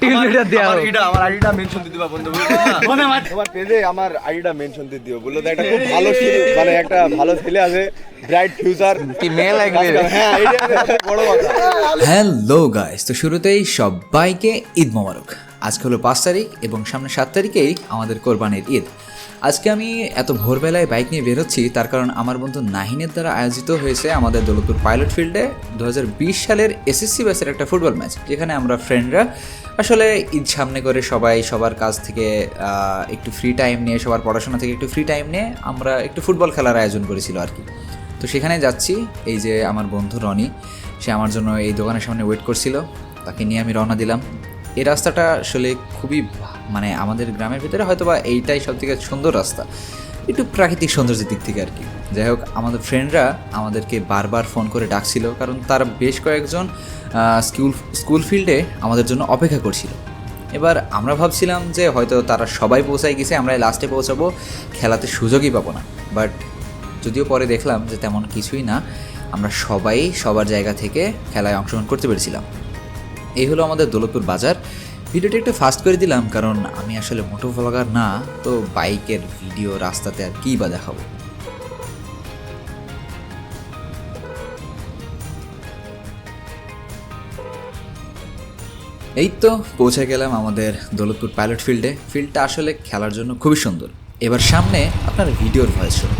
Tutorial দেওয়া হোক। আইডিটা আমার আইডিটা মেনশন দিতে পারব বন্ধু। তোমার পেজে আমার আইডিটা মেনশন দিয়ে দিও বলল একটা খুব ভালো ছেলে মানে একটা ভালো ছেলে আছে ব্রাইট ফিউচার কি মেয়ে লাগবে? হ্যাঁ এইটা বড় কথা হ্যালো গাইস তো শুরুতেই সবাইকে ঈদ মোবারক। আজকে হলো পাঁচ তারিখ এবং সামনে সাত তারিখেই আমাদের কোরবানির ঈদ। আজকে আমি এত ভোরবেলায় বাইক নিয়ে বেরোচ্ছি তার কারণ আমার বন্ধু নাহিনের দ্বারা আয়োজিত হয়েছে আমাদের দৌলতপুর পাইলট ফিল্ডে দু হাজার বিশ সালের এসএসসি ব্যাচের একটা ফুটবল ম্যাচ যেখানে আমরা ফ্রেন্ডরা আসলে ঈদ সামনে করে সবাই সবার কাছ থেকে একটু ফ্রি টাইম নিয়ে, সবার পড়াশোনা থেকে একটু ফ্রি টাইম নিয়ে আমরা একটু ফুটবল খেলার আয়োজন করেছিল আর কি। তো সেখানে যাচ্ছি, এই যে আমার বন্ধু রনি, সে আমার জন্য এই দোকানের সামনে ওয়েট করছিল, তাকে নিয়ে আমি রওনা দিলাম। এই রাস্তাটা আসলে খুবই মানে আমাদের গ্রামের ভিতরে হয়তো বা এইটাই সব থেকে সুন্দর রাস্তা। একটু প্রাকৃতিক সৌন্দর্যের দিক থেকে আর কি। যাই হোক, আমাদের ফ্রেন্ডরা আমাদেরকে বারবার ফোন করে ডাকছিল কারণ তারা বেশ কয়েকজন স্কুল স্কুল ফিল্ডে আমাদের জন্য অপেক্ষা করছিল। এবার আমরা ভাবছিলাম যে হয়তো তারা সবাই পৌঁছায় গেছে, আমরা লাস্টে পৌঁছাবো, খেলাতে সুযোগই পাবো না। বাট যদিও পরে দেখলাম যে তেমন কিছুই না, আমরা সবাই সবার জায়গা থেকে খেলায় অংশগ্রহণ করতে পেরেছিলাম। এই হলো আমাদের দৌলতপুর বাজার। ভিডিওটা একটু ফাস্ট করে দিলাম কারণ আমি আসলে মোটো ভ্লগার না তো বাইকের ভিডিও রাস্তাতে আর কী বা দেখাবো? এই তো পৌঁছে গেলাম আমাদের দৌলতপুর পাইলট ফিল্ডে ফিল্ডটা আসলে খেলার জন্য খুবই সুন্দর। এবার সামনে আপনার ভিডিওর ভয়েস শুনুন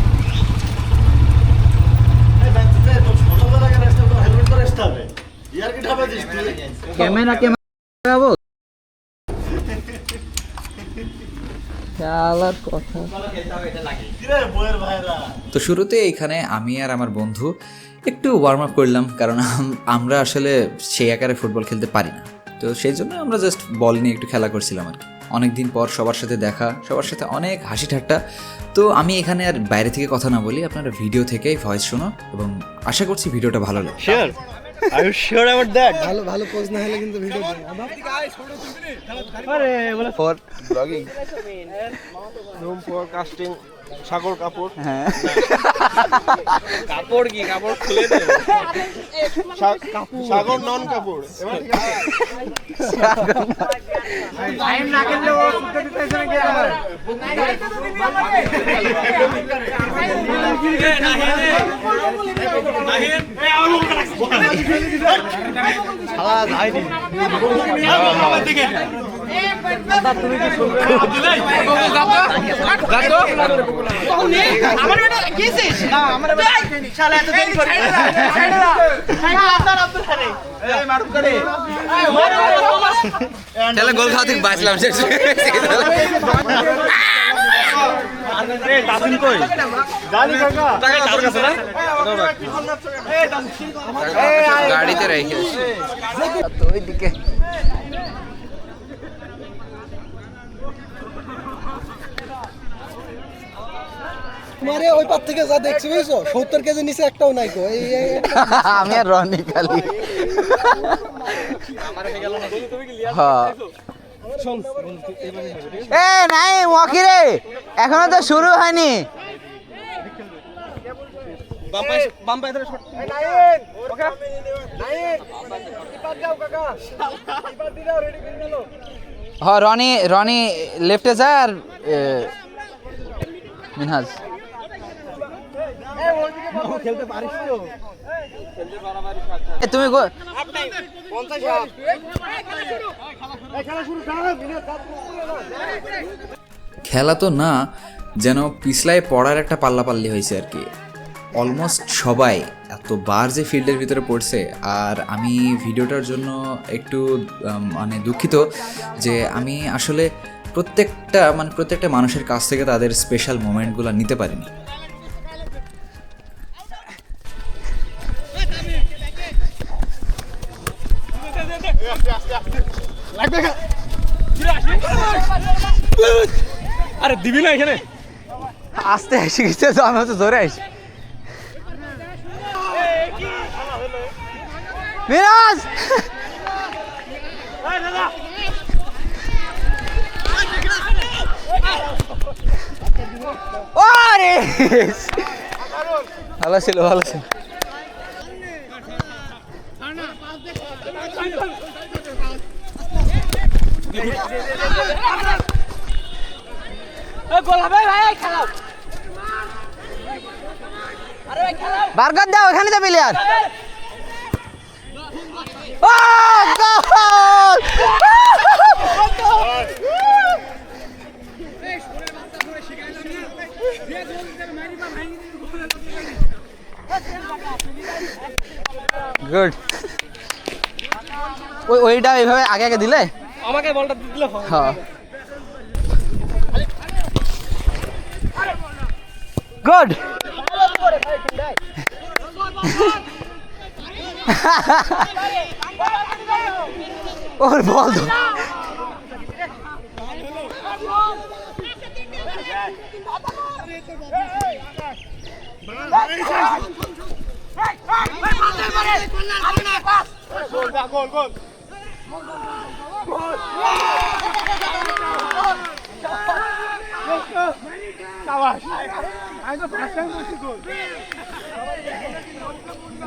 ক্যামেরা ক্যামেরা শালার কথা। তো শুরুতে এইখানে আমি আর আমার বন্ধু একটু ওয়ার্ম আপ করলাম কারণ আমরা আসলে সেই আকারে ফুটবল খেলতে পারি না। তো সেই জন্য আমরা জাস্ট বল নিয়ে একটু খেলা করছিলাম আর কি। অনেকদিন পর সবার সাথে দেখা সবার সাথে অনেক হাসি ঠাট্টা। তো আমি এখানে আর বাইরে থেকে কথা না বলি আপনারা ভিডিও থেকেই ভয়েস শোনো এবং আশা করছি ভিডিওটা ভালো লাগে are you sure about that ভালো ভালো পোজ না হলে কিন্তু video for blogging room for casting Sagar কাপড় হ্যাঁ। কাপড় কি? কাপড় খুলে দে সাগর নন কাপড় এবার গেছিস না এত দেরি করে আপনার আব্দুল হারে এই মারুফ করে তাহলে গোল খাওয়া থেকে বাঁচলাম শেষ। গাড়িতে রেখে তো ওইদিকে তোমারে ওই পার থেকে যা দেখছি বুঝছ? সত্তর কেজি নিচে একটাও নাই গো এই আমি আর রনি খালি। হ্যাঁ। এ নাই মকি রে এখনও তো শুরু হয়নি। বাম পায়ে ধরে শট। হ রনি রনি লেফটে যা আর মিনহাজ। খেলতে পারিস তো। তুমি খেলা তো না যেন পিছলায় পড়ার একটা পাল্লাপাল্লি হয়েছে আর কি। অলমোস্ট সবাই এতবার যে ফিল্ডের ভিতরে পড়ছে আর আমি ভিডিওটার জন্য একটু মানে দুঃখিত যে আমি আসলে প্রত্যেকটা মানে প্রত্যেকটা মানুষের কাছ থেকে তাদের স্পেশাল মোমেন্টগুলো নিতে পারিনি। আরে দিবি না এখানে? আস্তে এসে গেছে তো আমি হচ্ছে ধরে আসি মিরাজ! ওরে! ভালো ছিল ভালো ছিল। বারকার দাও এখানে তো প্লেয়ার গুড। ওই ওইটা এইভাবে আগে আগে দিলে? আমাকে বলটা দিলে হ্যাঁ গুড ওর বল তো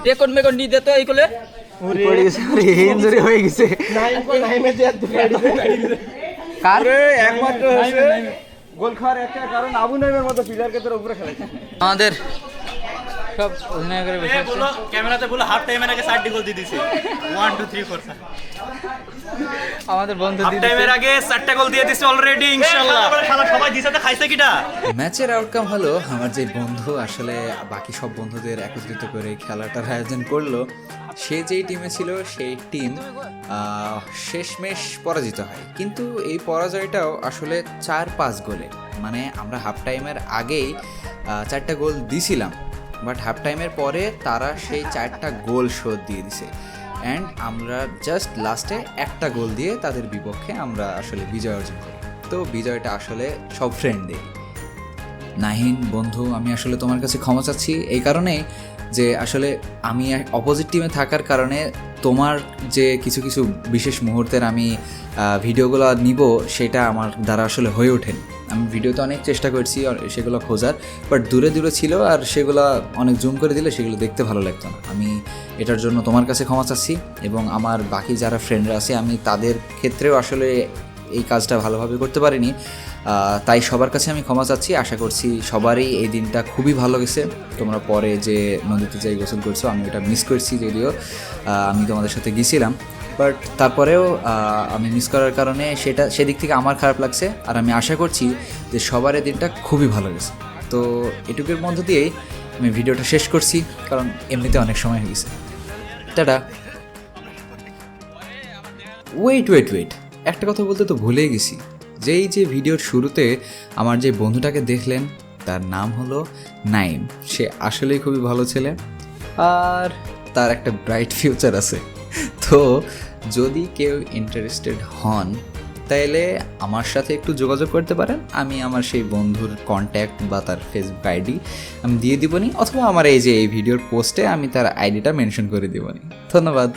রেকর্ড মেকর্ড নিয়ে দে তো এই কোলে পড়ে গেছে ইনজুরি হয়ে গেছে। কার? একমাত্র হচ্ছে গোল খাওয়ার একটা কারণ আবু নাইমের মতো প্লেয়ারকে তোর উপরে খেলাচ্ছে আমাদের সব অভিনয় করে বসে আছে। ক্যামেরাতে বলো হাফ টাইমের আগে চারটি গোল দিয়ে দিছে ওয়ান টু থ্রি ফোর আমাদের বন্ধু হাফ টাইমের আগে চারটা গোল দিয়ে দিছে অলরেডি ইনশাআল্লাহ খেলা সবাই দিছে তো খাইছে কিটা? ম্যাচের আউটকাম হলো আমার যে বন্ধু আসলে বাকি সব বন্ধুদের একত্রিত করে খেলাটার আয়োজন করল সে যেই টিমে ছিল সেই টিম শেষমেশ পরাজিত হয়। কিন্তু এই পরাজয়টাও আসলে চার পাঁচ গোলে মানে আমরা হাফ টাইমের আগেই চারটা গোল দিছিলাম। বাট হাফ টাইমের পরে তারা সেই চারটা গোল শোধ দিয়ে দিছে। অ্যান্ড আমরা জাস্ট লাস্টে একটা গোল দিয়ে তাদের বিপক্ষে আমরা আসলে বিজয় অর্জন করি। তো বিজয়টা আসলে সব ফ্রেন্ডদের নাহিন, বন্ধু, আমি আসলে তোমার কাছে ক্ষমা চাচ্ছি। এই কারণেই যে আসলে আমি অপোজিট টিমে থাকার কারণে তোমার যে কিছু কিছু বিশেষ মুহূর্তের আমি ভিডিওগুলো নিব, সেটা আমার দ্বারা আসলে হয়ে ওঠেনি। আমি ভিডিওতে অনেক চেষ্টা করছি সেগুলো খোঁজার বাট দূরে দূরে ছিল আর সেগুলো অনেক জুম করে দিলে সেগুলো দেখতে ভালো লাগতো না। আমি এটার জন্য তোমার কাছে ক্ষমা চাচ্ছি এবং আমার বাকি যারা ফ্রেন্ডরা আছে, আমি তাদের ক্ষেত্রেও আসলে এই কাজটা ভালোভাবে করতে পারিনি। তাই সবার কাছে আমি ক্ষমা চাচ্ছি। আশা করছি সবারই এই দিনটা খুবই ভালো গেছে। তোমরা পরে যে নদীতে যাই গোসল করছ, আমি ওটা মিস করছি যদিও। আমি তোমাদের সাথে গেছিলাম। বাট তারপরেও আমি মিস করার কারণে সেটা, সেদিক থেকে আমার খারাপ লাগছে। আর আমি আশা করছি যে সবার এই দিনটা খুবই ভালো গেছে। তো এটুকুর মধ্য দিয়েই আমি ভিডিওটা শেষ করছি, কারণ এমনিতে অনেক সময় হয়ে গেছে। টাটা। ওয়েট ওয়েট ওয়েট একটা কথা বলতে তো ভুলেই গেছি। যেই যে ভিডিওর শুরুতে আমার যে বন্ধুটাকে দেখলেন, তার নাম হলো নাইম। সে আসলেই খুবই ভালো ছেলে। আর তার একটা ব্রাইট ফিউচার আছে। তো যদি কেউ ইন্টারেস্টেড হন, তাইলে আমার সাথে একটু যোগাযোগ করতে পারেন। আমি আমার সেই বন্ধুর কন্ট্যাক্ট বা তার ফেসবুক আইডি আমি দিয়ে দিবনি, অথবা আমার এই যে এই ভিডিওর পোস্টে আমি তার আইডিটা মেনশন করে দিবনি। ধন্যবাদ।